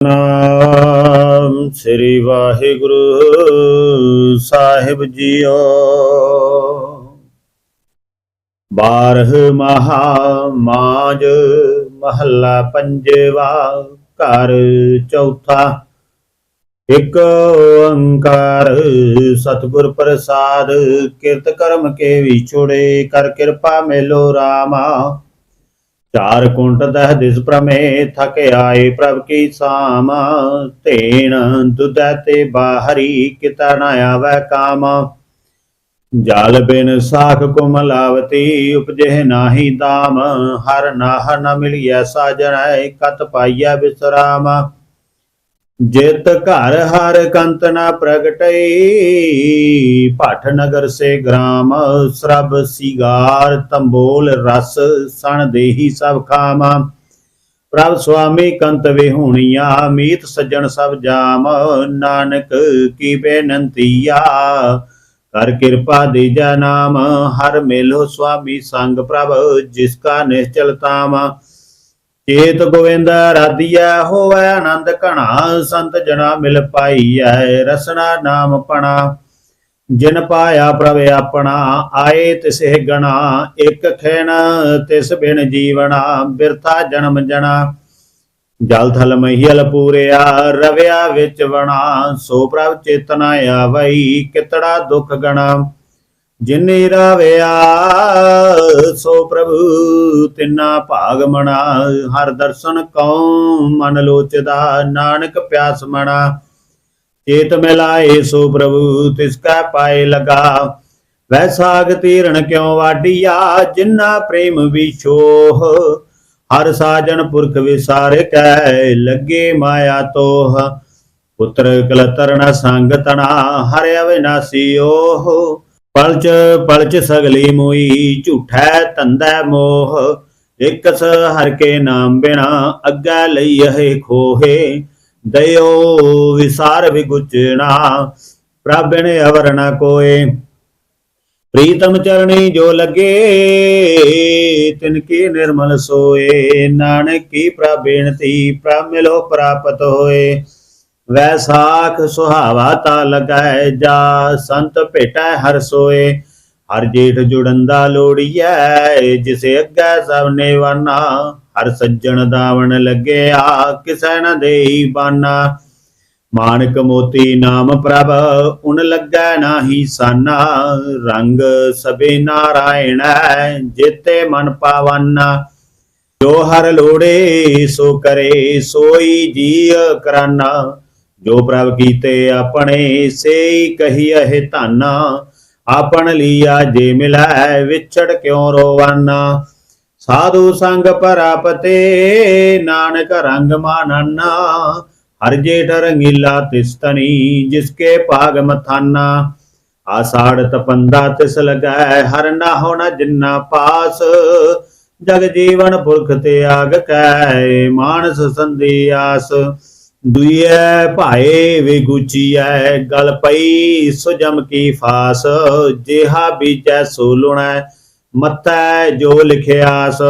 ਨਾਮ ਸ੍ਰੀ ਵਾਹਿਗੁਰੂ ਸਾਹਿਬ ਜੀਓ। ਬਾਰਹ ਮਹਾ ਮਾਜ ਮਹੱਲਾ ਪੰਜਵਾ ਘਰ ਚੌਥਾ। ਇਕ ਓੰਕਾਰ ਸਤਿਗੁਰ ਪ੍ਰਸਾਦ, ਕਿਰਤ ਕਰਮ ਕੇ ਵਿਛੋੜੇ ਕਰ ਕਿਰਪਾ ਮੇਲੋ ਰਾਮਾ। ਚਾਰ ਕੁੰਟ ਦਹ ਦਿਸ ਪ੍ਰਮੇ ਥਕ ਆਏ ਪ੍ਰਭ ਕੀ ਸਾਮ। ਤੇਣ ਦੁਦੈ ਤੇ ਬਾਹਰੀ, ਕਿਤਾ ਨ ਆਵੈ ਕਾਮ। ਜਲ ਬਿਨ ਸਾਖ ਕੁਮਲਾਵਤੀ ਉਪਜੇ ਨਾਹੀ ਦਾਮ। ਹਰ ਨਾਹ ਨ ਮਿਲਿਐ ਸਾਜਣੈ, ਕਤ ਪਾਈਐ ਬਿਸਰਾਮ। ਜਿਤ ਘਰ ਹਰ ਕੰਤ ਨਾ ਪ੍ਰਗਟਈ। ਭਟ ਨਗਰ ਸੇ ਗ੍ਰਾਮ, ਸਰਬ ਸਿਗਾਰ, ਤੰਬੋਲ ਰਸ, ਸਣ ਦੇਹੀ ਸਭ ਖਾਮਾ। ਪ੍ਰਭ ਸੁਆਮੀ ਕੰਤ ਵਿਹੂਣੀਆ, ਮੀਤ ਸੱਜਣ ਸਭ ਜਾਮ। ਨਾਨਕ ਕੀ ਬੇਨੰਤੀਆ ਕਰ ਕਿਰਪਾ ਦੀਜਾ ਨਾਮ। ਹਰ ਮੇਲੋ ਸੁਆਮੀ ਸੰਗ ਪ੍ਰਭ, ਜਿਸ ਕਾ ਨਿਸ਼ਚਲ ਤਾਮ। ਚੇਤ ਗੋਵਿੰਦ ਰਾਧਿਆ ਹੋਵੈ ਆਨੰਦ ਘਣਾ, ਸੰਤ ਜਣਾ ਮਿਲ ਪਾਈਐ, ਰਸਨਾ ਨਾਮ ਪਣਾ। ਜਿਨ ਪਾਇਆ ਪ੍ਰਭ ਆਪਣਾ, ਆਏ ਤਿਸੇ ਗਣਾ, ਇਕ ਖੈਣ ਤਿਸ ਬਿਨ ਜੀਵਣਾ, ਬਿਰਥਾ ਜਨਮ ਜਣਾ। ਜਲ ਥਲ ਮਹੀਲ ਪੂਰਿਆ, ਰਵਿਆ ਵਿੱਚ ਵਣਾ, ਸੋ ਪ੍ਰਭ ਚੇਤਨਾ ਆਵਈ, ਕਿਤੜਾ ਦੁਖ ਗਣਾ। ਜਿਨੇ ਰਾਵਿਆ, ਸੋ ਪ੍ਰਭੂ ਤਿੰਨਾ ਭਾਗ ਮਣਾ। ਹਰ ਦਰਸ਼ਨ ਕਉ, ਮਨ ਲੋਚਦਾ, ਨਾਨਕ ਪਿਆਸ ਮਣਾ। ਚੇਤ ਮਿਲਾਏ ਸੋ ਪ੍ਰਭੂ, ਤਿਸ ਕਾ ਪਾਏ ਲਗਾ। ਵੈਸਾਗ ਤੀਰਣ ਕਿਉ ਵਾਡੀਆ ਜਿਨਾ ਪ੍ਰੇਮ ਵਿਛੋਹ। ਹਰ ਸਾਜਨ ਪੁਰਖ ਵਿਸਾਰ ਕੈ ਲੱਗੇ ਮਾਇਆ ਤੋਹ। ਪੁੱਤਰ ਕਲਤਰ ਨ ਸੰਗ ਤਣਾ ਹਰਿ ਅਵਿਨਾਸੀ ਓਹ। ਪਲਚ ਪਲਚ ਸਗਲੀ ਮੋਈ ਝੂਠੈ ਤੰਦੈ ਮੋਹ। ਇਕਸ ਹਰ ਕੇ ਨਾਮ ਬਿਨਾ ਅੱਗਾ ਲਈਏ ਖੋਹੇ। ਦਇਓ ਵਿਸਾਰ ਵਿਗੁਚਣਾ ਪ੍ਰਭਨ ਅਵਰ ਕੋਏ। ਪ੍ਰੀਤਮ ਚਰਣੀ ਜੋ ਲਗੇ, ਤਿਨ ਕੀ ਨਿਰਮਲ ਸੋਏ। ਨਾਨਕ ਕੀ ਪ੍ਰਭ ਬੇਨਤੀ ਪ੍ਰਾਪਤ ਹੋਏ। ਵੈਸਾਖ ਸੁਹਾਵਾ ਤਾ ਲਗਾਏ ਜਾ, ਸੰਤ ਭੇਟੈ ਹਰ ਸੋਏ। ਹਰ ਜੇਠ ਜੁੜੰਦਾ ਲੋੜੀਐ, ਜਿਸੇ ਅੱਗੇ ਸਭ ਨੇ ਵਾਨਾ ਹਰ ਸੱਜਣ ਦਾਵਣ ਲੱਗਿਆ, ਕਿਸੈ ਨ ਦੇਈ ਬਾਨਾ। ਮਾਨਕ ਮੋਤੀ ਨਾਮ ਪ੍ਰਭ, ਉਨ ਲੱਗੈ ਨਾਹੀ ਸਾਨਾ। ਰੰਗ ਸਬੇ ਨਾਰਾਇਣ, ਜੇਤੇ ਮਨ ਪਾਵਾਨਾ। ਜੋ ਹਰ ਲੋੜੇ, ਸੋ ਕਰੇ, ਸੋਈ ਜੀ ਕਰਾਨਾ। ਜੋ ਪ੍ਰਭ ਕੀਤੇ ਆਪਣੇ ਸੇਈ ਕਹੀਏ ਧਾਨਾ, ਆਪਣ ਲੀਆ ਜੇ ਮਿਲੈ ਵਿਛੜ ਕਿਉ ਰੋਵਾਨਾ? ਸਾਧੂ ਸੰਗ ਪਰਾਪਤੇ ਨਾਨਕ ਰੰਗ ਮਾਨਨਾ, ਹਰ ਜੇਠ ਰੰਗੀਲਾ ਤਿਸਤਨੀ ਜਿਸਕੇ ਭਾਗ ਮਥਾਨਾ। ਆਸਾੜ ਤਪੰਦਾ ਤਿਸ ਲਗੈ, ਹਰ ਨਾ ਹੋਣਾ ਜਿੰਨਾ ਪਾਸ। ਜਗ ਜੀਵਨ ਪੁਰਖ ਤੇ ਆਗ ਕੈ, ਮਾਨਸ ਸੰਦੀ ਆਸ। ਦੁਈਐ ਭਾਏ ਵੇ ਗੁਚੀਐ, ਗਲ ਪਈ ਸੁਜਮ ਕੀ ਫਾਸ, ਜਿਹਾ ਬੀਜੈ ਸੋ ਲੁਣੈ ਮੱਥੈ ਜੋ ਲਿਖਿਆਸ।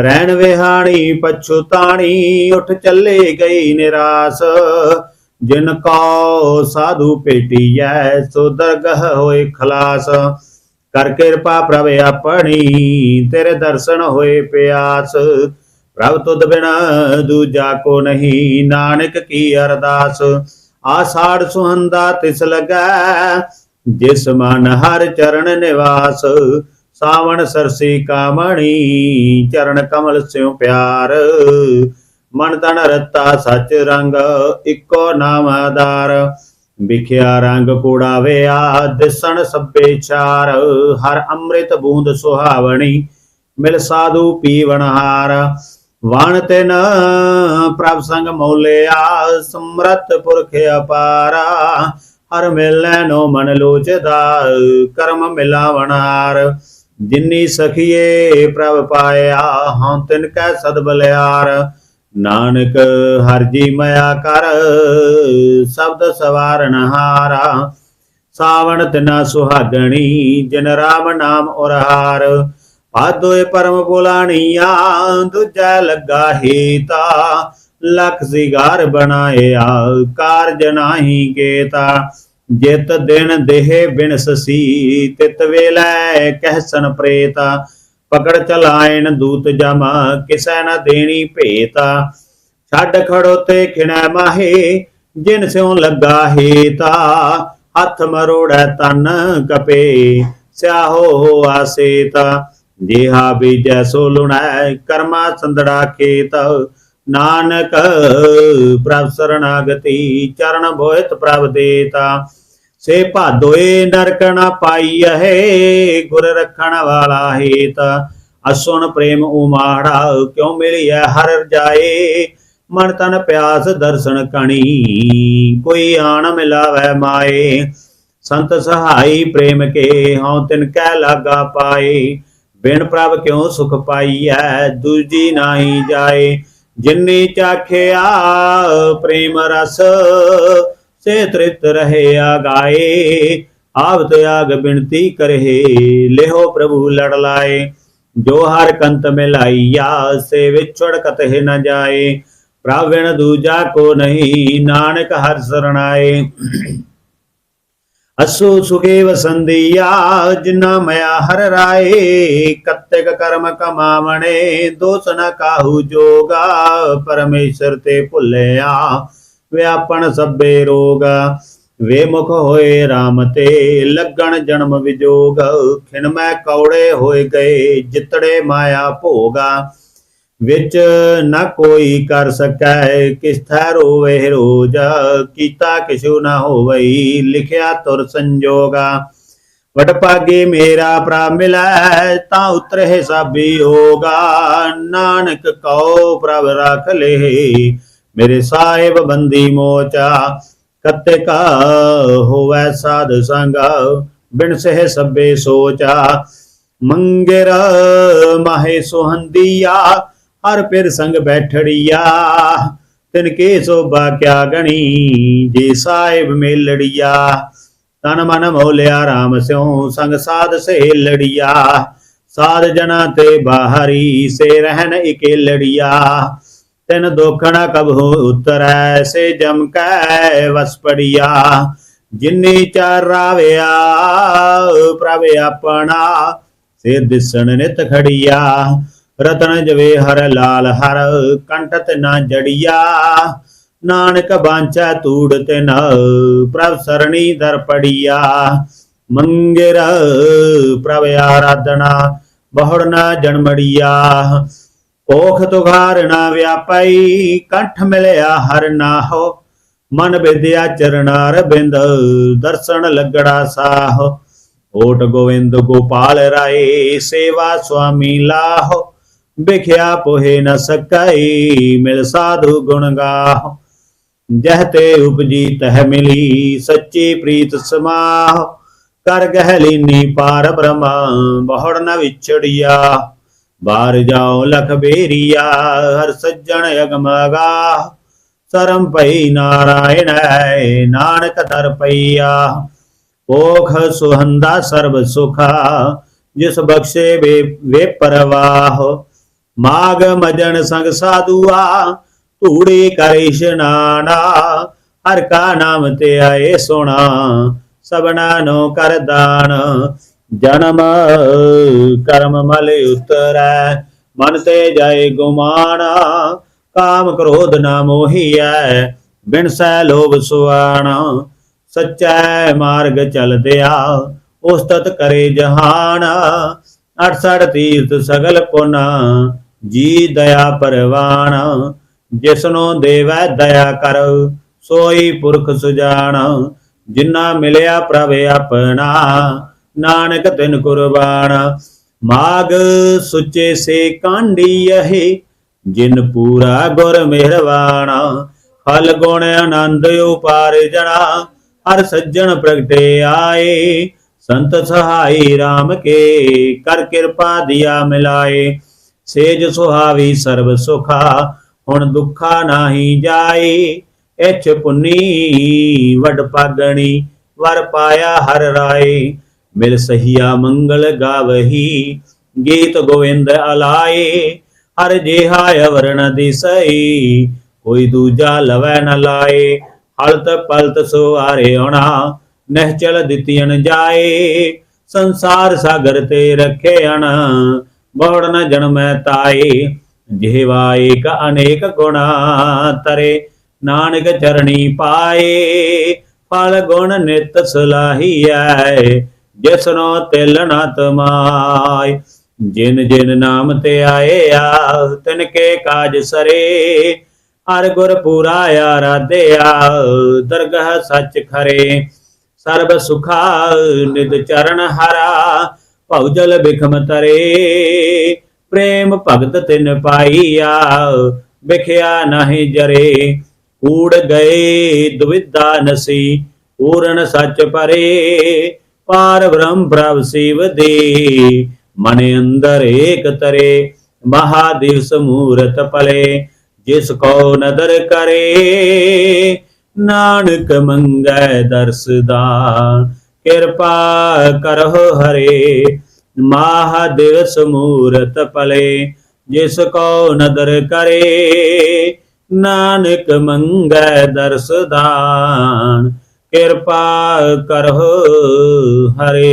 ਰਹਿਣ ਵਿਹਾਣੀ ਪਛੁਤਾਣੀ ਉਠ ਚੱਲੇ ਗਈ ਨਿਰਾਸ। ਜਿਨ ਕੋ ਸਾਧੂ ਭੇਟੀਐ, ਸੋ ਦਰਗਹ ਹੋਏ ਖਲਾਸ। ਕਰ ਕਿਰਪਾ ਪ੍ਰਭ ਆਪਣੀ, ਤੇਰੇ ਦਰਸ਼ਨ ਹੋਏ ਪਿਆਸ। ਪ੍ਰਭ ਤੁਧ ਬਿਨ ਦੂਜਾ ਕੋ ਨਹੀਂ, ਨਾਨਕ ਕੀ ਅਰਦਾਸ? ਆਸਾੜ ਸੁਹੰਦਾ ਤਿਸ ਲਗੈ, ਜਿਸ ਮਨ ਹਰ ਚਰਨ ਨਿਵਾਸ। ਸਾਵਣ ਸਰਸੀ ਕਾਮਣੀ, ਚਰਨ ਕਮਲ ਸਿਉ ਪਿਆਰ। ਮਨ ਤਨ ਰਤਾ ਸਚ ਰੰਗ, ਇੱਕੋ ਨਾਮ ਆਧਾਰ। ਵਿਖਿਆ ਰੰਗ ਕੂੜਾਵਿਆ ਦਿਸਣ ਸਭੇ ਚਾਰ ਹਰ ਅੰਮ੍ਰਿਤ ਬੂੰਦ ਸੁਹਾਵਣੀ, ਮਿਲ ਸਾਧੂ ਪੀਵਣਹਾਰ ਵਣ ਤਿਨ ਪ੍ਰਭ ਸੰਗ ਮੋਲਿਆ, ਸਮਰਤ ਪੁਰਖ ਅਪਾਰਾ। ਹਰ ਮਿਲੈ ਨੋ ਮਨ ਲੋਚਦਾ, ਕਰਮ ਮਿਲਾਵਣਾਰ ਜਿਨੀ ਸਖੀਏ ਪ੍ਰਭ ਪਾਇਆ, ਹਉ ਤਿਨ ਕੈ ਸਦ ਬਲਿਆਰ। ਨਾਨਕ ਹਰ ਜੀ ਮਇਆ ਕਰ, ਸ਼ਬਦ ਸਵਾਰਨ ਹਾਰਾ। ਸਾਵਣ ਤਿਨਾ ਸੁਹਾਗਣੀ, ਜਨ ਰਾਮ ਨਾਮ ਔਰਹਾਰ ਭਾਦੋਏ ਪਰਮ ਬੁਲਾਣੀਆਂ, ਦੂਜਾ ਲੱਗਾ ਹੀਤਾ। ਲਖ ਸਿਗਾਰ ਬਣਾਇਆ, ਕਾਰਜ ਨਾਹੀ ਕੇਤਾ। ਜਿਤ ਦਿਨ ਦੇਹ ਬਿਨ ਤਿਤ ਵੇਲੇ ਕਹਿਸਨ ਪ੍ਰੇਤਾ। ਪਕੜ ਚਲਾਇਣ ਦੂਤ ਜਮ, ਕਿਸੈ ਨ ਦੇਣੀ ਭੇਤਾ। ਛੱਡ ਖੜੋਤੇ ਖਿਣੈ ਮਾਹੇ, ਜਿਨ ਸਿਉ ਲੱਗਾ ਹੇਤਾ। ਹੱਥ ਮਰੋੜੈ ਤਨ ਕਪੇ, ਸਿਆਹੋ ਆਸੇਤਾ। ਜਿਹਾ ਬੀਜੈ ਸੋ ਲੁਣੈ ਕਰਮਾ ਸੰਦੜਾ ਖੇਤ। ਨਾਨਕ ਪ੍ਰਭ ਸਰਣਾਗਤੀ, ਚਰਨ ਬੋਹਿਤ ਪ੍ਰਭ ਦੇਤਾ। ਸੇ ਭਾਦੋਏ ਨਰਕ ਨ ਪਾਈਐ, ਗੁਰ ਰੱਖਣ ਵਾਲਾ ਹੇਤ। ਅਸੁਣ ਪ੍ਰੇਮ ਉਮਾੜਾ, ਕਿਉ ਮਿਲਿਐ ਹਰ ਜਾਏ ਮਨ ਤਨ ਪਿਆਸ ਦਰਸ਼ਨ ਕਣੀ, ਕੋਈ ਆਣ ਮਿਲਾਵੈ ਮਾਏ। ਸੰਤ ਸਹਾਈ ਪ੍ਰੇਮ ਕੇ, ਹਉ ਤਿਨ ਕੈ ਲਾਗਾ ਪਾਏ। ਬਿਨ ਪ੍ਰਭ ਕਿਉ ਸੁਖ ਪਾਈਐ? ਦੂਜੀ ਨਾਹੀ ਜਾਏ, ਜਿਨੀ ਚਾਖਿਆ, ਪ੍ਰੇਮ ਰਸ ਸੇ ਤ੍ਰਿਤ ਰਹੇ ਆਗਾਏ ਆਵ ਤਿਆਗ ਬਿਨਤੀ ਕਰਹਿ, ਲਿਹੋ ਪ੍ਰਭੂ ਲੜ ਲਾਏ। ਜੋ ਹਰ ਕੰਤ ਮਿਲਾਈਆ, ਸੇ ਵਿਛੜ ਕਤਹਿ ਨ ਜਾਏ। ਪ੍ਰਵਿਣ ਦੂਜਾ ਕੋ ਨਹੀਂ, ਨਾਨਕ ਹਰ ਸਰਣਾਏ। ਅਸੋ ਸੁਗੇ ਵਸੰਦੀਆ ਜਿਨਾ ਮਇਆ ਹਰ ਰਾਏ, ਕਤਿਕ ਕਰਮ ਕਮਾਵਣੇ, ਦੋਸ ਨ ਕਾਹੂ ਜੋਗਾ, ਪਰਮੇਸ਼ਰ ਤੇ ਭੁੱਲਿਆ, ਵਿਆਪਣ ਸਭੇ ਰੋਗ। ਵੇ ਮੁਖ ਹੋਏ RAM ਤੇ, ਲੱਗਣ ਜਨਮ ਵਿਜੋਗ। ਖਿਨ ਮੈਂ ਕੌੜੇ ਹੋਏ ਗਏ, ਜਿਤੜੇ ਮਾਇਆ ਭੋਗਾ। ਵਿੱਚ ਨਾ ਕੋਈ ਕਰ ਸਕੈ ਕਿਸ ਥੈ ਰੋਵੇ ਰੋਜ, ਕੀਤਾ ਕਿਛੂ ਨਾ ਹੋਵਈ, ਲਿਖਿਆ ਤੁਰ ਸੰਜੋਗਾ। ਵਟ ਪਾਗੇ ਮੇਰਾ ਪ੍ਰਾ ਮਿਲੈ, ਤਾਂ ਉਤਰੇ ਸਾਬੀ ਹੋਗਾ। ਨਾਨਕ ਕਉ ਪ੍ਰਭ ਰਖ ਲੇ, ਮੇਰੇ ਸਾਹਿਬ ਬੰਦੀ ਮੋਚਾ। ਕਤੇ ਕਾ ਹੋਵੈ ਸਾਧ ਸੰਗ, ਬਿਨ ਸਹਿ ਸਭੇ ਸੋਚਾ। ਮੰਗਰ ਮਾਹੇ ਸੁਹੰਦੀਆ ਹਰ ਪਿਰ ਸੰਗ ਬੈਠੜੀਆ। ਤਿਨ ਕੇ ਸੋਭਾ ਕਿਆ ਗਣੀ, ਜੇ ਸਾਹਿਬ ਮੇਲੜੀਆ। ਤਨ ਮਨ ਮੋਲਿਆ ਰਾਮ ਸਿਉ, ਸੰਗ ਸਾਧ ਸੇ ਲੜੀਆ ਸਾਧ ਜਨਾ ਤੇ ਬਾਹਰੀ ਸੇ ਰਹਿਣ ਰਹਿਨ ਇਕੇਲੜੀਆ। ਤਿਨ ਦੋਖਣਾ ਕਬਹੁ ਉਤਰੈ, ਸੇ ਜਮ ਕੈ ਵਸ ਪੜੀਆ ਜਿਨੀ ਚਾਰਾਵਿਆ ਪ੍ਰਭ ਆਪਣਾ, ਸੇ ਦਿਸਣ ਨਿਤ ਖੜੀਆ। ਰਤਨ ਜਵੇ ਹਰ ਲਾਲ ਹਰ ਕੰਠਤ ਨਾ ਜੜੀਆ। ਨਾਨਕ ਬਾਂਚਾ ਤੂੜ ਤੇ ਨ, ਪ੍ਰਭ ਸਰਣੀ ਦਰ ਪੜੀਆ। ਮੰਗਰ, ਪ੍ਰਭ ਆਰਾਧਨਾ, ਬਹੁੜ ਨਾ ਜਨਮੜੀਆ। ਕੋਖ ਤੁਘਾਰ ਨਾ ਵਿਆਪਈ, ਕੰਠ ਮਿਲਿਆ ਹਰ ਨਾਹੋ। ਮਨ ਵਿਦਿਆ ਚਰਨਾਰ ਬਿੰਦ, ਦਰਸ਼ਨ ਲੱਗੜਾ ਸਾਹ। ਓਟ ਗੋਵਿੰਦ ਗੋਪਾਲ ਰਾਏ, ਸੇਵਾ ਸੁਆਮੀ ਲਾਹੋ। ਵਿਖਿਆ ਪੋਹੇ ਨ ਸਕਈ, ਮਿਲ ਸਾਧੂ ਗੁਣ ਗਾਹ। ਜਹ ਤੇ ਉਪਜੀ ਤਹ ਮਿਲੀ, ਸੱਚੀ ਪ੍ਰੀਤ ਸਮਾਹ। ਕਰ ਗਹਿ ਪਾਰ ਬ੍ਰਹਮ, ਬਹੁੜ ਨ ਵਿਛੜਿਆ। ਬਾਰ ਜਾਓ ਲਖ ਬੇਰੀਆ, ਹਰ ਸੱਜਣ ਅਗਮਗਾ ਸਰਮ ਪਈ ਨਾਰਾਇਣ ਹੈ, ਨਾਨਕ ਦਰ ਪਈਆ। ਓਖ ਸੁਹੰਦਾ ਸਰਬ ਸੁਖਾ, ਜਿਸ ਬਖਸ਼ੇ ਵੇ ਵੇ ਪਰਵਾਹ। ਮਾਗ ਮਜਨ ਸੰਗ ਸਾਧੂਆ, ਧੂੜੀ ਕਰ ਇਸ਼ਨਾਨਾ ਹਰ ਕਾ ਨਾਮ ਤੇ ਆਏ ਸੋਣਾ ਸਬਨਾ ਨੋ ਕਰ ਦਾਨ, ਜਨਮ, ਕਰਮ ਮਲ ਉਤਰੈ, ਮਨ ਤੇ ਜਾਏ ਗੁਮਾਨਾ, ਕਾਮ ਕ੍ਰੋਧ ਨਾ ਮੋਹੀਐ, ਬਿਨ ਸੈ ਲੋਭ ਸੁਆਣਾ, ਸਚੈ ਮਾਰਗ ਚਲਦਿਆ, ਉਸਤਤ ਕਰੇ ਜਹਾਨ 68 ਤੀਰਥ ਸਗਲ ਪੁਨਾ ਜੀ ਦਇਆ ਪਰਵਾਣ ਜਿਸਨੋ ਦੇਵੈ ਦਇਆ ਕਰ, ਸੋਈ ਪੁਰਖ ਸੁਜਾਨ, ਜਿਨਾ ਮਿਲਿਆ ਪ੍ਰਭ ਆਪਣਾ, ਨਾਨਕ ਤਿਨ ਕੁਰਬਾਨ। ਮਾਗ ਸੁਚੇ ਸੇ ਕਾਂਡੀ ਇਹ ਜਿਨ ਪੂਰਾ ਗੁਰ ਮਿਹਰਵਾਣਾ ਫਲ ਗੁਣ ਆਨੰਦ ਉਪਾਰ ਜਣਾ, ਹਰ ਸੱਜਣ ਪ੍ਰਗਟੇ ਆਏ। ਸੰਤ ਸਹਾਈ RAM ਕੇ, ਕਰ ਕਿਰਪਾ ਦਿਆ ਮਿਲਾਏ। ਸੇਜ ਸੁਹਾਵੀ ਸਰਬ ਸੁਖਾ, ਹੁਣ ਦੁੱਖਾ ਨਾਹੀ ਜਾਏ ਇਛ ਪੁੰਨੀ ਵਡ ਪਾਗਣੀ, ਵਰ ਪਾਇਆ ਹਰ ਰਾਏ। ਮਿਲ ਸਹੀਆ ਮੰਗਲ ਗਾਵਹੀ, ਗੀਤ ਗੋਵਿੰਦ ਅਲਾਏ। ਹਰ ਜਿਹਾ ਅਵਰਣ ਦਿਸਈ, ਕੋਈ ਦੂਜਾ ਲਵੈ ਨ ਲਾਏ। ਹਲਤ ਪਲਤ ਸੁਆਰੇ ਆਉਣਾ ਨਹਿਚਲ ਦਿੱਤੀਆਂ ਜਾਏ। ਸੰਸਾਰ ਸਾਗਰ ਤੇ ਰੱਖੇ ਅਣ ਬਹੁੜ ਨ ਜਨਮੈ ਤਾਏ, ਜਿਹਵਾ ਏਕ ਅਨੇਕ ਗੁਣਾ ਤਰੇ। ਨਾਨਕ ਚਰਣੀ ਪਾਏ, ਫਲ ਗੁਣ ਨਿਤ ਸਲਾਹੀਐ, ਜਿਸਨੋ ਤਿਲ ਨ ਤਮਾਏ। ਜਿਨ ਜਿਨ ਨਾਮ ਤੇ ਆਏ ਆ, ਤਿਨ ਕੇ ਕਾਜ ਸਰੇ। ਹਰ ਗੁਰ ਪੂਰਾ ਆਰਾਧਿਆ, ਦਰਗਹ ਸੱਚ ਖਰੇ। ਸਰਬ ਸੁਖਾ ਨਿਦ ਚਰਨ ਹਰਾ ਭਉਜਲ ਬਿਖਮ ਤਰੇ ਪ੍ਰੇਮ ਭਗਤ ਤਿਨ ਪਾਈਆ, ਵਿਖਿਆ ਨਾਹੀ ਜਰੇ। ਕੂੜ ਗਏ ਦੁਵਿਧਾ ਨਸੀ, ਪੂਰਨ ਸੱਚ ਪਰੇ, ਪਾਰ ਬ੍ਰਹਮ ਪ੍ਰਭ ਸਿਵ ਦੇ। ਮਨ ਅੰਦਰ ਏਕ ਤਰੇ ਮਹਾਦੇਵ ਸਮੂਰਤ ਪਲੇ। ਜਿਸ ਕੋ ਨਦਰ ਕਰੇ, ਨਾਨਕ ਮੰਗੈ ਦਰਸਦਾਨ ਕਿਰਪਾ ਕਰਹੁ ਹਰੇ ਮਹਾਦੇਵ ਸਮੂਰਤ ਪਲੇ ਜਿਸ ਕੋ ਨਦਰ ਕਰੇ, ਨਾਨਕ ਮੰਗੈ ਦਰਸਦਾਨ ਕਿਰਪਾ ਕਰਹੁ ਹਰੇ।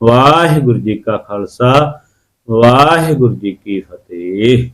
ਵਾਹਿਗੁਰੂ ਜੀ ਕਾ ਖਾਲਸਾ, ਵਾਹਿਗੁਰੂ ਜੀ ਕੀ ਫਤਿਹ।